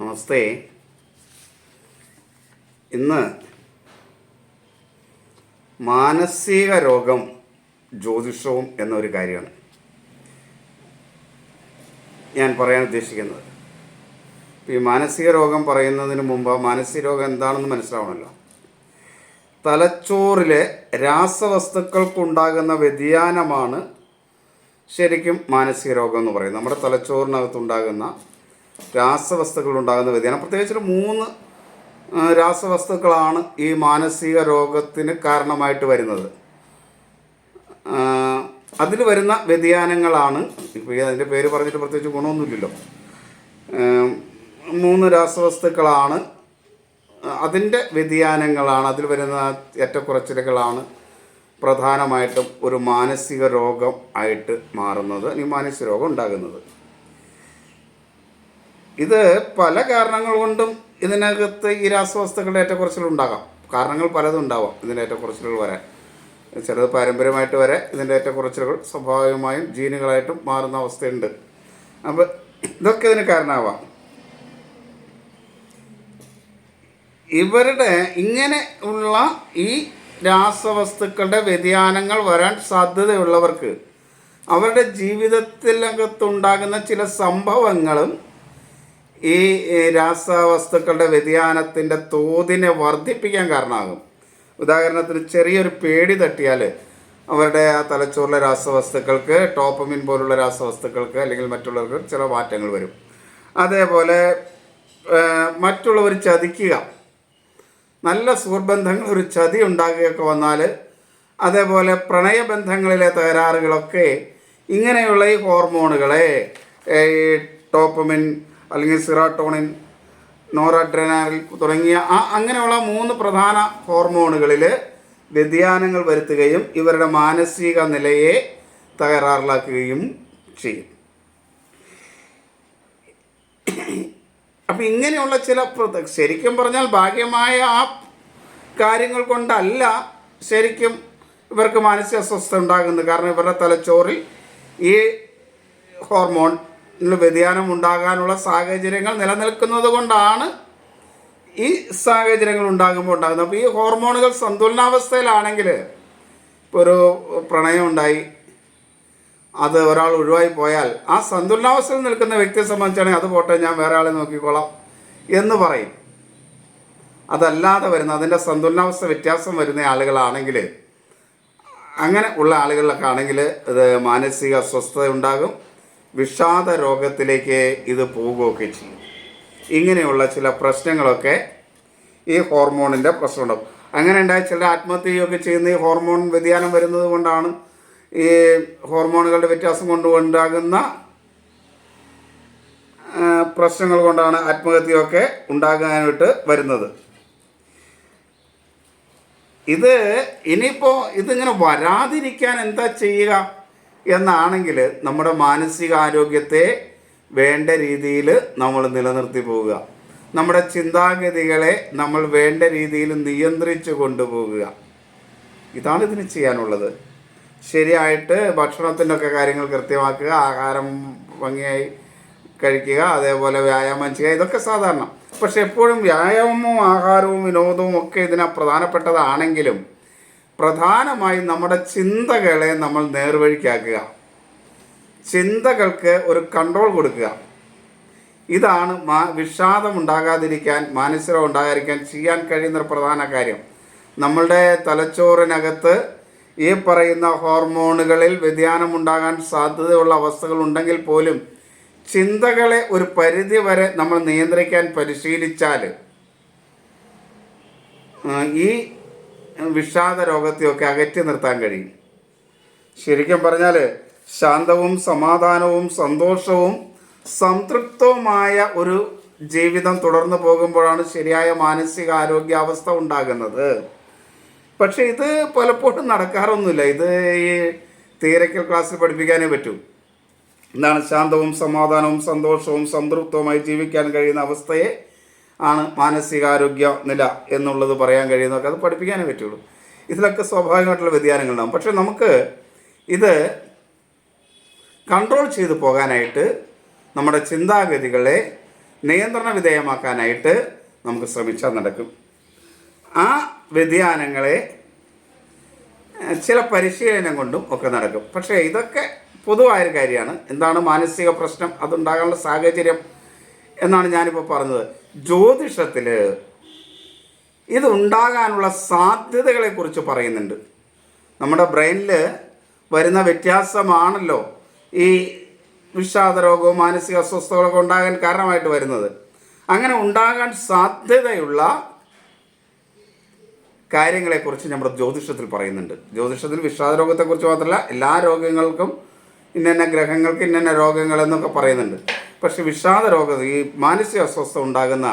നമസ്തേ. ഇന്ന് മാനസിക രോഗം ജ്യോതിഷവും എന്നൊരു കാര്യമാണ്. ഞാൻ പറയാൻ ഉദ്ദേശിക്കുന്നത്. ഈ മാനസിക രോഗം പറയുന്നതിന് മുമ്പ് മാനസിക രോഗം എന്താണെന്ന് മനസ്സിലാവണമല്ലോ. തലച്ചോറിലെ രാസവസ്തുക്കൾക്കുണ്ടാകുന്ന വ്യതിയാനമാണ് ശരിക്കും മാനസിക രോഗം എന്ന് പറയുന്നത്. നമ്മുടെ തലച്ചോറിനകത്തുണ്ടാകുന്ന രാസവസ്തുക്കൾ ഉണ്ടാകുന്ന വ്യതിയാനം പ്രത്യേകിച്ച് മൂന്ന് രാസവസ്തുക്കളാണ് ഈ മാനസിക രോഗത്തിന് കാരണമായിട്ട് വരുന്നത്. അതിൽ വരുന്ന വ്യതിയാനങ്ങളാണ് ഇപ്പോൾ അതിന്റെ പേര് പറഞ്ഞിട്ട് പ്രത്യേകിച്ച് ഗുണമൊന്നുമില്ലല്ലോ. മൂന്ന് രാസവസ്തുക്കളാണ് അതിന്റെ വ്യതിയാനങ്ങളാണ് അതിൽ വരുന്ന ഏറ്റക്കുറച്ചിലുകളാണ് പ്രധാനമായിട്ടും ഒരു മാനസിക രോഗം ആയിട്ട് മാറുന്നത് അല്ലെങ്കിൽ മാനസിക രോഗം ഉണ്ടാകുന്നത്. ഇത് പല കാരണങ്ങൾ കൊണ്ടും ഇതിനകത്ത് ഈ രാസവസ്തുക്കളുടെ ഏറ്റക്കുറച്ചിലുകൾ ഉണ്ടാകാം. കാരണങ്ങൾ പലതും ഉണ്ടാവാം ഇതിന്റെ ഏറ്റക്കുറച്ചിലുകൾ വരാൻ. ചിലത് പാരമ്പര്യമായിട്ട് വരെ ഇതിന്റെ ഏറ്റക്കുറച്ചിലുകൾ സ്വാഭാവികമായും ജീനുകളായിട്ടും മാറുന്ന അവസ്ഥയുണ്ട്. അപ്പോൾ ഇതൊക്കെ ഇതിന് കാരണമാവാം. ഇവരുടെ ഇങ്ങനെ ഉള്ള ഈ രാസവസ്തുക്കളുടെ വ്യതിയാനങ്ങൾ വരാൻ സാധ്യതയുള്ളവർക്ക് അവരുടെ ജീവിതത്തിനകത്തുണ്ടാകുന്ന ചില സംഭവങ്ങളും ഈ രാസവസ്തുക്കളുടെ വ്യതിയാനത്തിന്റെ തോതിനെ വർദ്ധിപ്പിക്കാൻ കാരണമാകും. ഉദാഹരണത്തിന് ചെറിയൊരു പേടി തട്ടിയാൽ അവരുടെ ആ തലച്ചോറിലെ രാസവസ്തുക്കൾക്ക് ടോപ്പമിൻ പോലുള്ള രാസവസ്തുക്കൾക്ക് അല്ലെങ്കിൽ മറ്റുള്ളവർക്ക് ചില മാറ്റങ്ങൾ വരും. അതേപോലെ മറ്റുള്ളവർ ചതിക്കുക. നല്ല സുഹൃബന്ധങ്ങൾ ഒരു ചതി ഉണ്ടാകുകയൊക്കെ വന്നാൽ അതേപോലെ പ്രണയബന്ധങ്ങളിലെ തകരാറുകളൊക്കെ ഇങ്ങനെയുള്ള ഈ ഹോർമോണുകളെ ഈ ടോപ്പമിൻ അല്ലെങ്കിൽ സിറാട്ടോണിൻ നോറഡ്രനാൽ തുടങ്ങിയ ആ അങ്ങനെയുള്ള മൂന്ന് പ്രധാന ഹോർമോണുകളിൽ വ്യതിയാനങ്ങൾ വരുത്തുകയും ഇവരുടെ മാനസിക നിലയെ തകരാറിലാക്കുകയും ചെയ്യും. അപ്പം ഇങ്ങനെയുള്ള ചില ശരിക്കും പറഞ്ഞാൽ ഭാഗ്യമായ ആ കാര്യങ്ങൾ കൊണ്ടല്ല ശരിക്കും ഇവർക്ക് മാനസിക അസ്വസ്ഥത ഉണ്ടാകുന്നത്. കാരണം ഇവരുടെ തലച്ചോറിൽ ഈ ഹോർമോൺ വ്യതിയാനം ഉണ്ടാകാനുള്ള സാഹചര്യങ്ങൾ നിലനിൽക്കുന്നത് കൊണ്ടാണ് ഈ സാഹചര്യങ്ങൾ ഉണ്ടാകുമ്പോൾ ഉണ്ടാകുന്നത്. അപ്പോൾ ഈ ഹോർമോണുകൾ സന്തുലനാവസ്ഥയിലാണെങ്കിൽ ഇപ്പോൾ ഒരു പ്രണയം ഉണ്ടായി അത് ഒരാൾ ഒഴിവായി പോയാൽ ആ സന്തുലനാവസ്ഥയിൽ നിൽക്കുന്ന വ്യക്തിയെ സംബന്ധിച്ചാണെങ്കിൽ അത് പോട്ടെ ഞാൻ വേറെ ആളെ നോക്കിക്കോളാം എന്ന് പറയും. അതല്ലാതെ വരുന്ന അതിന്റെ സന്തുലനാവസ്ഥ വ്യത്യാസം വരുന്ന ആളുകളാണെങ്കിൽ അങ്ങനെ ഉള്ള ആളുകളിലൊക്കെ ആണെങ്കിൽ ഇത് മാനസിക അസ്വസ്ഥത ഉണ്ടാകും വിഷാദ രോഗത്തിലേക്ക് ഇത് പോവുകയൊക്കെ ചെയ്യും. ഇങ്ങനെയുള്ള ചില പ്രശ്നങ്ങളൊക്കെ ഈ ഹോർമോണിന്റെ പ്രശ്നമുണ്ടാകും അങ്ങനെ ഉണ്ടായ ചില ആത്മഹത്യയൊക്കെ ചെയ്യുന്ന ഈ ഹോർമോൺ വ്യതിയാനം വരുന്നത് കൊണ്ടാണ് ഈ ഹോർമോണുകളുടെ വ്യത്യാസം കൊണ്ട് ഉണ്ടാകുന്ന പ്രശ്നങ്ങൾ കൊണ്ടാണ് ആത്മഹത്യയൊക്കെ ഉണ്ടാകാനായിട്ട് വരുന്നത്. ഇത് ഇനിയിപ്പോൾ ഇതിങ്ങനെ വരാതിരിക്കാൻ എന്താ ചെയ്യുക? എന്നാണെങ്കിൽ നമ്മുടെ മാനസികാരോഗ്യത്തെ വേണ്ട രീതിയിൽ നമ്മൾ നിലനിർത്തി പോവുക. നമ്മുടെ ചിന്താഗതികളെ നമ്മൾ വേണ്ട രീതിയിൽ നിയന്ത്രിച്ചു കൊണ്ടുപോകുക ഇതാണ് ഇതിന് ചെയ്യാനുള്ളത്. ശരിയായിട്ട് ഭക്ഷണത്തിന്റെ ഒക്കെ കാര്യങ്ങൾ കൃത്യമാക്കുക ആഹാരം ഭംഗിയായി കഴിക്കുക അതേപോലെ വ്യായാമം ചെയ്യുക ഇതൊക്കെ സാധാരണ. പക്ഷെ എപ്പോഴും വ്യായാമവും ആഹാരവും വിനോദവും ഒക്കെ ഇതിനാ പ്രധാനപ്പെട്ടതാണെങ്കിലും പ്രധാനമായും നമ്മുടെ ചിന്തകളെ നമ്മൾ നേർവഴിക്കാക്കുക. ചിന്തകൾക്ക് ഒരു കൺട്രോൾ കൊടുക്കുക. ഇതാണ് മാ വിഷാദം ഉണ്ടാകാതിരിക്കാൻ മാനസികം ഉണ്ടാകാതിരിക്കാൻ ചെയ്യാൻ കഴിയുന്ന ഒരു പ്രധാന കാര്യം. നമ്മളുടെ തലച്ചോറിനകത്ത് ഈ പറയുന്ന ഹോർമോണുകളിൽ വ്യതിയാനം ഉണ്ടാകാൻ സാധ്യതയുള്ള അവസ്ഥകൾ ഉണ്ടെങ്കിൽ പോലും ചിന്തകളെ ഒരു പരിധി വരെ നമ്മൾ നിയന്ത്രിക്കാൻ പരിശീലിച്ചാൽ ഈ വിഷാദ രോഗത്തെയൊക്കെ അകറ്റി നിർത്താൻ കഴിയും. ശരിക്കും പറഞ്ഞാൽ ശാന്തവും സമാധാനവും സന്തോഷവും സംതൃപ്തവുമായ ഒരു ജീവിതം തുടർന്നു പോകുമ്പോഴാണ് ശരിയായ മാനസിക ആരോഗ്യാവസ്ഥ ഉണ്ടാകുന്നത്. പക്ഷെ ഇത് പലപ്പോഴും നടക്കാറൊന്നുമില്ല. ഇത് ഈ തീരക്കൽ ക്ലാസ്സിൽ പഠിപ്പിക്കാനേ പറ്റൂ. എന്താണ് ശാന്തവും സമാധാനവും സന്തോഷവും സംതൃപ്തവുമായി ജീവിക്കാൻ കഴിയുന്ന അവസ്ഥയെ ആണ് മാനസികാരോഗ്യ നില എന്നുള്ളത് പറയാൻ കഴിയുന്നവർക്ക് അത് പഠിപ്പിക്കാനേ പറ്റുള്ളൂ. ഇതിലൊക്കെ സ്വാഭാവികമായിട്ടുള്ള വ്യതിയാനങ്ങളുണ്ടാകും പക്ഷെ നമുക്ക് ഇത് കൺട്രോൾ ചെയ്തു പോകാനായിട്ട് നമ്മുടെ ചിന്താഗതികളെ നിയന്ത്രണ വിധേയമാക്കാനായിട്ട് നമുക്ക് ശ്രമിച്ചാൽ നടക്കും. ആ വ്യതിയാനങ്ങളെ ചില പരിശീലനം കൊണ്ടും ഒക്കെ നടക്കും. പക്ഷേ ഇതൊക്കെ പൊതുവായൊരു കാര്യമാണ്. എന്താണ് മാനസിക പ്രശ്നം? അതുണ്ടാകാനുള്ള സാഹചര്യം എന്നാണ് ഞാനിപ്പോൾ പറഞ്ഞത്. ജ്യോതിഷത്തിൽ ഇതുണ്ടാകാനുള്ള സാധ്യതകളെക്കുറിച്ച് പറയുന്നുണ്ട്. നമ്മുടെ ബ്രെയിനിൽ വരുന്ന വ്യത്യാസമാണല്ലോ ഈ വിഷാദ രോഗവും മാനസിക അസ്വസ്ഥതകളൊക്കെ ഉണ്ടാകാൻ കാരണമായിട്ട് വരുന്നത്. അങ്ങനെ ഉണ്ടാകാൻ സാധ്യതയുള്ള കാര്യങ്ങളെക്കുറിച്ച് നമ്മുടെ ജ്യോതിഷത്തിൽ പറയുന്നുണ്ട്. ജ്യോതിഷത്തിൽ വിഷാദ രോഗത്തെക്കുറിച്ച് മാത്രമല്ല എല്ലാ രോഗങ്ങൾക്കും ഇന്ന ഗ്രഹങ്ങൾക്ക് ഇന്ന രോഗങ്ങൾ എന്നൊക്കെ പറയുന്നുണ്ട്. പക്ഷെ വിഷാദ രോഗ ഈ മാനസിക അസ്വസ്ഥ ഉണ്ടാകുന്ന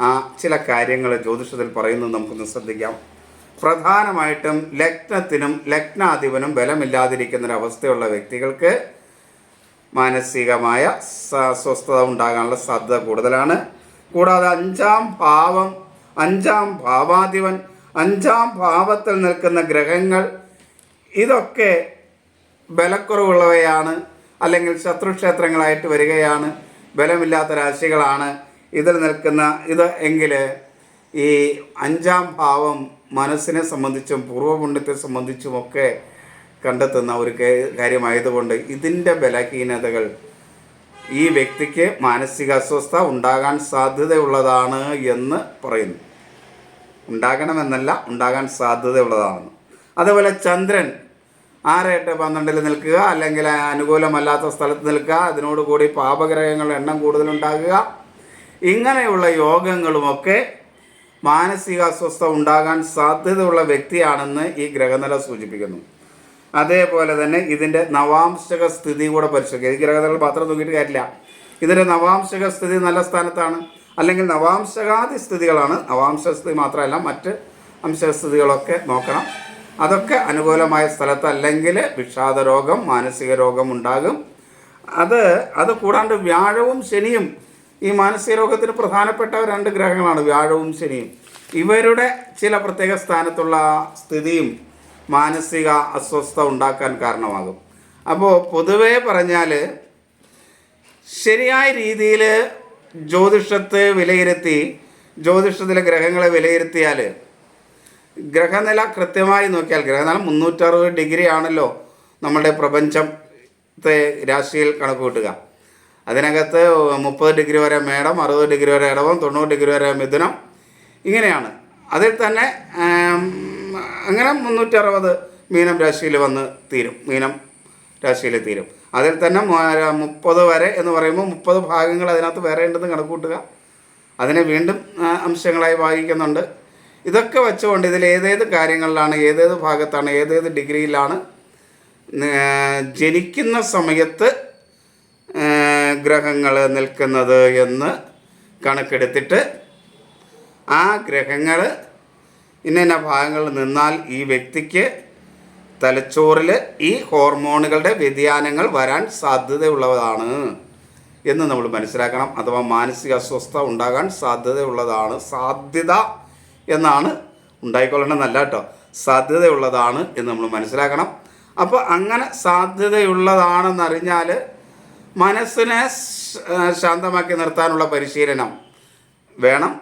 ആ ചില കാര്യങ്ങൾ ജ്യോതിഷത്തിൽ പറയുന്നത് നമുക്കൊന്ന് ശ്രദ്ധിക്കാം. പ്രധാനമായിട്ടും ലഗ്നത്തിനും ലഗ്നാധിപനും ബലമില്ലാതിരിക്കുന്ന ഒരു അവസ്ഥയുള്ള വ്യക്തികൾക്ക് മാനസികമായ അസ്വസ്ഥത ഉണ്ടാകാനുള്ള സാധ്യത കൂടുതലാണ്. കൂടാതെ അഞ്ചാം ഭാവം അഞ്ചാം ഭാവാധിപൻ അഞ്ചാം ഭാവത്തിൽ നിൽക്കുന്ന ഗ്രഹങ്ങൾ ഇതൊക്കെ ബലക്കുറവുള്ളവയാണ്. അല്ലെങ്കിൽ ശത്രുക്ഷേത്രങ്ങളായിട്ട് വരികയാണ്. ബലമില്ലാത്ത രാശികളാണ്. ഇതിൽ നിൽക്കുന്ന ഇത് എങ്കിൽ ഈ അഞ്ചാം ഭാവം മനസ്സിനെ സംബന്ധിച്ചും പൂർവപുണ്യത്തെ സംബന്ധിച്ചുമൊക്കെ കണ്ടെത്തുന്ന ഒരു കാര്യമായതുകൊണ്ട് ഇതിന്റെ ബലഹീനതകൾ ഈ വ്യക്തിക്ക് മാനസിക അസ്വസ്ഥ ഉണ്ടാകാൻ സാധ്യതയുള്ളതാണ് എന്ന് പറയുന്നു. ഉണ്ടാകണമെന്നല്ല ഉണ്ടാകാൻ സാധ്യതയുള്ളതാണെന്ന്. അതുപോലെ ചന്ദ്രൻ ആറ് എട്ട് പന്ത്രണ്ടിൽ നിൽക്കുക അല്ലെങ്കിൽ അനുകൂലമല്ലാത്ത സ്ഥലത്ത് നിൽക്കുക. അതിനോടുകൂടി പാപഗ്രഹങ്ങളുടെ എണ്ണം കൂടുതലുണ്ടാകുക. ഇങ്ങനെയുള്ള യോഗങ്ങളുമൊക്കെ മാനസിക അസ്വസ്ഥ ഉണ്ടാകാൻ സാധ്യതയുള്ള വ്യക്തിയാണെന്ന് ഈ ഗ്രഹനില സൂചിപ്പിക്കുന്നു. അതേപോലെ തന്നെ ഇതിന്റെ നവാംശക സ്ഥിതി കൂടെ പരിശോധിക്കുക. ഈ ഗ്രഹനില മാത്രം നോക്കിയിട്ട് കാര്യമില്ല. ഇതിന്റെ നവാംശക സ്ഥിതി നല്ല സ്ഥാനത്താണ്. അല്ലെങ്കിൽ നവാംശകാദി സ്ഥിതികളാണ്. നവാംശ സ്ഥിതി മാത്രമല്ല മറ്റ് അംശസ്ഥിതികളൊക്കെ നോക്കണം. അതൊക്കെ അനുകൂലമായ സ്ഥലത്തല്ലെങ്കിൽ വിഷാദ രോഗം മാനസിക രോഗം ഉണ്ടാകും. അത് അത് കൂടാണ്ട് വ്യാഴവും ശനിയും ഈ മാനസിക രോഗത്തിന് പ്രധാനപ്പെട്ട രണ്ട് ഗ്രഹങ്ങളാണ് വ്യാഴവും ശനിയും. ഇവരുടെ ചില പ്രത്യേക സ്ഥാനത്തുള്ള സ്ഥിതിയും മാനസിക അസ്വസ്ഥ ഉണ്ടാക്കാൻ കാരണമാകും. അപ്പോൾ പൊതുവേ പറഞ്ഞാൽ ശരിയായ രീതിയിൽ ജ്യോതിഷത്തെ വിലയിരുത്തി ജ്യോതിഷത്തിലെ ഗ്രഹങ്ങളെ വിലയിരുത്തിയാൽ ഗ്രഹനില കൃത്യമായി നോക്കിയാൽ ഗ്രഹനില മുന്നൂറ്ററുപത് ഡിഗ്രി ആണല്ലോ നമ്മുടെ പ്രപഞ്ചത്തെ രാശിയിൽ കണക്ക് കൂട്ടുക അതിനകത്ത് മുപ്പത് ഡിഗ്രി വരെ മേടം അറുപത് ഡിഗ്രി വരെ ഇടവം തൊണ്ണൂറ് ഡിഗ്രി വരെ മിഥുനം ഇങ്ങനെയാണ്. അതിൽ തന്നെ അങ്ങനെ മുന്നൂറ്ററുപത് മീനം രാശിയിൽ വന്ന് തീരും മീനം രാശിയിൽ തീരും. അതിൽ തന്നെ മുപ്പത് വരെ എന്ന് പറയുമ്പോൾ മുപ്പത് ഭാഗങ്ങൾ അതിനകത്ത് വേറെ ഉണ്ടെന്ന് കണക്ക് കൂട്ടുക അതിനെ വീണ്ടും അംശങ്ങളായി ഭാഗിക്കുന്നുണ്ട്. ഇതൊക്കെ വെച്ചുകൊണ്ട് ഇതിൽ ഏതേത് കാര്യങ്ങളിലാണ് ഏതേത് ഭാഗത്താണ് ഏതേത് ഡിഗ്രിയിലാണ് ജനിക്കുന്ന സമയത്ത് ഗ്രഹങ്ങൾ നിൽക്കുന്നത് എന്ന് കണക്കെടുത്തിട്ട് ആ ഗ്രഹങ്ങൾ ഇന്ന ഭാഗങ്ങളിൽ നിന്നാൽ ഈ വ്യക്തിക്ക് തലച്ചോറിൽ ഈ ഹോർമോണുകളുടെ വ്യതിയാനങ്ങൾ വരാൻ സാധ്യതയുള്ളതാണ് എന്ന് നമ്മൾ മനസ്സിലാക്കണം. അഥവാ മാനസിക അസ്വസ്ഥ ഉണ്ടാകാൻ സാധ്യതയുള്ളതാണ്. സാധ്യത എന്നാണ് ഉണ്ടായിക്കൊള്ളണം ഉണ്ടായിക്കൊള്ളണമെന്നല്ല കേട്ടോ സാധ്യതയുള്ളതാണ് എന്ന് നമ്മൾ മനസ്സിലാക്കണം. അപ്പോൾ അങ്ങനെ സാധ്യതയുള്ളതാണെന്നറിഞ്ഞാൽ മനസ്സിനെ ശാന്തമാക്കി നിർത്താനുള്ള പരിശീലനം വേണം.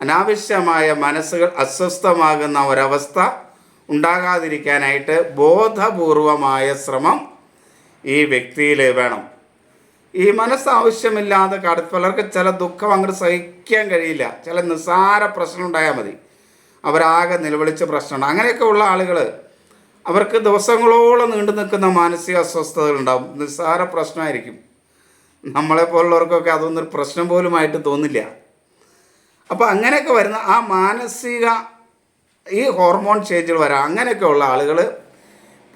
അനാവശ്യമായ മനസ്സുകൾ അസ്വസ്ഥമാകുന്ന ഒരവസ്ഥ ഉണ്ടാകാതിരിക്കാനായിട്ട് ബോധപൂർവമായ ശ്രമം ഈ വ്യക്തിയിൽ വേണം. ഈ മനസ്സാവശ്യമില്ലാതെ കട പലർക്ക് ചില ദുഃഖം അങ്ങോട്ട് സഹിക്കാൻ കഴിയില്ല. ചില നിസ്സാര പ്രശ്നം ഉണ്ടായാൽ മതി. അവരാകെ നിലവിളിച്ച പ്രശ്നമുണ്ട് അങ്ങനെയൊക്കെ ഉള്ള ആളുകൾ അവർക്ക് ദിവസങ്ങളോളം നീണ്ടു നിൽക്കുന്ന മാനസിക അസ്വസ്ഥതകൾ ഉണ്ടാവും. നിസ്സാര പ്രശ്നമായിരിക്കും. നമ്മളെപ്പോലുള്ളവർക്കൊക്കെ അതൊന്നൊരു പ്രശ്നം പോലുമായിട്ട് തോന്നില്ല. അപ്പോൾ അങ്ങനെയൊക്കെ വരുന്ന ആ മാനസിക ഈ ഹോർമോൺ ചേഞ്ചുകൾ വരാം അങ്ങനെയൊക്കെ ഉള്ള ആളുകൾ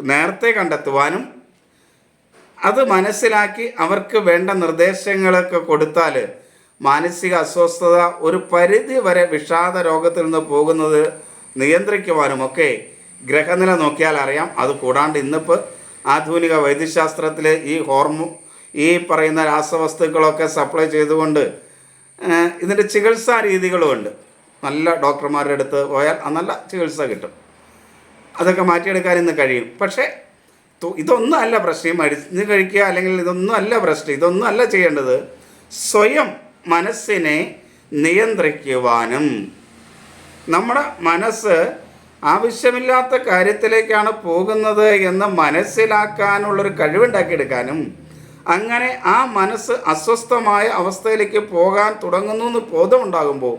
നേരത്തെ കണ്ടെത്തുവാനും അത് മനസ്സിലാക്കി അവർക്ക് വേണ്ട നിർദ്ദേശങ്ങളൊക്കെ കൊടുത്താൽ മാനസിക അസ്വസ്ഥത ഒരു പരിധി വരെ വിഷാദ രോഗത്തിൽ നിന്ന് പോകുന്നത് നിയന്ത്രിക്കുവാനും ഒക്കെ ഗ്രഹനില നോക്കിയാൽ അറിയാം. അത് കൂടാണ്ട് ഇന്നിപ്പോൾ ആധുനിക വൈദ്യശാസ്ത്രത്തിൽ ഈ ഹോർമോ ഈ പറയുന്ന രാസവസ്തുക്കളൊക്കെ സപ്ലൈ ചെയ്തുകൊണ്ട് ഇതിന്റെ ചികിത്സാ രീതികളുമുണ്ട് നല്ല ഡോക്ടർമാരുടെ അടുത്ത് പോയാൽ നല്ല ചികിത്സ കിട്ടും. അതൊക്കെ മാറ്റിയെടുക്കാൻ ഇന്ന് കഴിയും. പക്ഷേ ഇതൊന്നും അല്ല പ്രശ്നം. മരുന്ന് കഴിക്കുക അല്ലെങ്കിൽ ഇതൊന്നും അല്ല പ്രശ്നം. ഇതൊന്നും അല്ല ചെയ്യേണ്ടത്. സ്വയം മനസ്സിനെ നിയന്ത്രിക്കുവാനും. നമ്മുടെ മനസ്സ് ആവശ്യമില്ലാത്ത കാര്യത്തിലേക്കാണ് പോകുന്നത് എന്ന് മനസ്സിലാക്കാനുള്ളൊരു കഴിവുണ്ടാക്കിയെടുക്കാനും അങ്ങനെ ആ മനസ്സ് അസ്വസ്ഥമായ അവസ്ഥയിലേക്ക് പോകാൻ തുടങ്ങുന്നു എന്ന് ബോധമുണ്ടാകുമ്പോൾ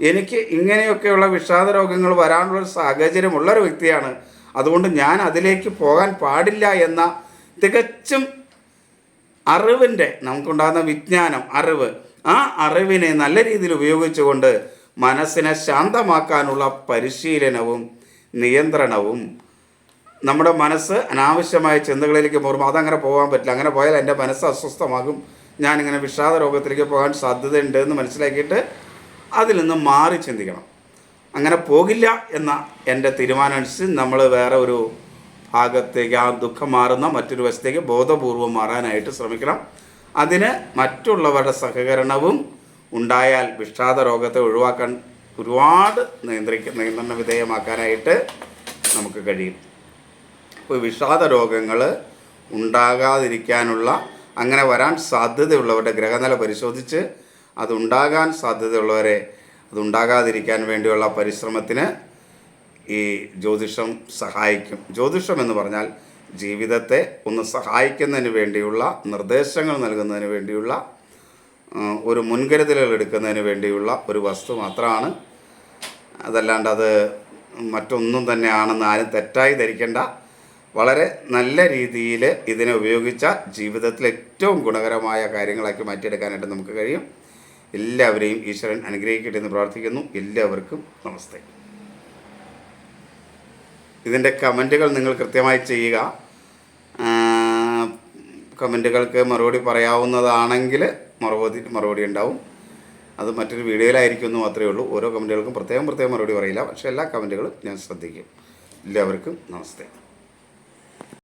എനിക്ക് ഇങ്ങനെയൊക്കെയുള്ള വിഷാദ രോഗങ്ങൾ വരാനുള്ളൊരു സാഹചര്യമുള്ളൊരു വ്യക്തിയാണ് അതുകൊണ്ട് ഞാൻ അതിലേക്ക് പോകാൻ പാടില്ല എന്ന തികച്ചും അറിവിന്റെ നമുക്കുണ്ടാകുന്ന വിജ്ഞാനം അറിവ്. ആ അറിവിനെ നല്ല രീതിയിൽ ഉപയോഗിച്ചുകൊണ്ട് മനസ്സിനെ ശാന്തമാക്കാനുള്ള പരിശീലനവും നിയന്ത്രണവും നമ്മുടെ മനസ്സ് അനാവശ്യമായ ചിന്തകളിലേക്ക് പോകുമ്പോൾ അതങ്ങനെ പോകാൻ പറ്റില്ല. അങ്ങനെ പോയാൽ എന്റെ മനസ്സ് അസ്വസ്ഥമാകും. ഞാനിങ്ങനെ വിഷാദ രോഗത്തിലേക്ക് പോകാൻ സാധ്യതയുണ്ട് എന്ന് മനസ്സിലാക്കിയിട്ട് അതിൽ നിന്ന് മാറി ചിന്തിക്കണം. അങ്ങനെ പോകില്ല എന്ന എന്റെ തീരുമാനം അനുസരിച്ച് നമ്മൾ വേറെ ഒരു ഭാഗത്തേക്ക് ആ ദുഃഖം മാറുന്ന മറ്റൊരു വശത്തേക്ക് ബോധപൂർവം മാറാനായിട്ട് ശ്രമിക്കണം. അതിന് മറ്റുള്ളവരുടെ സഹകരണവും ഉണ്ടായാൽ വിഷാദ രോഗത്തെ ഒഴിവാക്കാൻ ഒരുപാട് നിയന്ത്രിക്ക നിയന്ത്രണ വിധേയമാക്കാനായിട്ട് നമുക്ക് കഴിയും. ഇപ്പോൾ വിഷാദ രോഗങ്ങൾ ഉണ്ടാകാതിരിക്കാനുള്ള അങ്ങനെ വരാൻ സാധ്യതയുള്ളവരുടെ ഗ്രഹനില പരിശോധിച്ച് അതുണ്ടാകാൻ സാധ്യതയുള്ളവരെ അതുണ്ടാകാതിരിക്കാൻ വേണ്ടിയുള്ള പരിശ്രമത്തിന് ഈ ജ്യോതിഷം സഹായിക്കും. ജ്യോതിഷം എന്ന് പറഞ്ഞാൽ ജീവിതത്തെ ഒന്ന് സഹായിക്കുന്നതിന് വേണ്ടിയുള്ള നിർദ്ദേശങ്ങൾ നൽകുന്നതിന് വേണ്ടിയുള്ള ഒരു മുൻകരുതലുകൾ എടുക്കുന്നതിന് വേണ്ടിയുള്ള ഒരു വസ്തു മാത്രമാണ്. അതല്ലാണ്ട് അത് മറ്റൊന്നും തന്നെയാണെന്ന് ആരും തെറ്റായി ധരിക്കേണ്ട. വളരെ നല്ല രീതിയിൽ ഇതിനെ ഉപയോഗിച്ച ജീവിതത്തിൽ ഏറ്റവും ഗുണകരമായ കാര്യങ്ങളാക്കി മാറ്റിയെടുക്കാനായിട്ട് നമുക്ക് കഴിയും. എല്ലാവരെയും ഈശ്വരൻ അനുഗ്രഹിക്കട്ടെ എന്ന് പ്രാർത്ഥിക്കുന്നു. എല്ലാവർക്കും നമസ്തേ. ഇതിന്റെ കമന്റുകൾ നിങ്ങൾ കൃത്യമായി ചെയ്യുക. കമന്റുകൾക്ക് മറുപടി പറയാവുന്നതാണെങ്കിൽ മറുപടി മറുപടി ഉണ്ടാവും. അത് മറ്റൊരു വീഡിയോയിലായിരിക്കും എന്ന് മാത്രമേ ഉള്ളൂ. ഓരോ കമന്റുകൾക്കും പ്രത്യേകം പ്രത്യേകം മറുപടി പറയില്ല. പക്ഷേ എല്ലാ കമന്റുകളും ഞാൻ ശ്രദ്ധിക്കും. എല്ലാവർക്കും നമസ്തേ.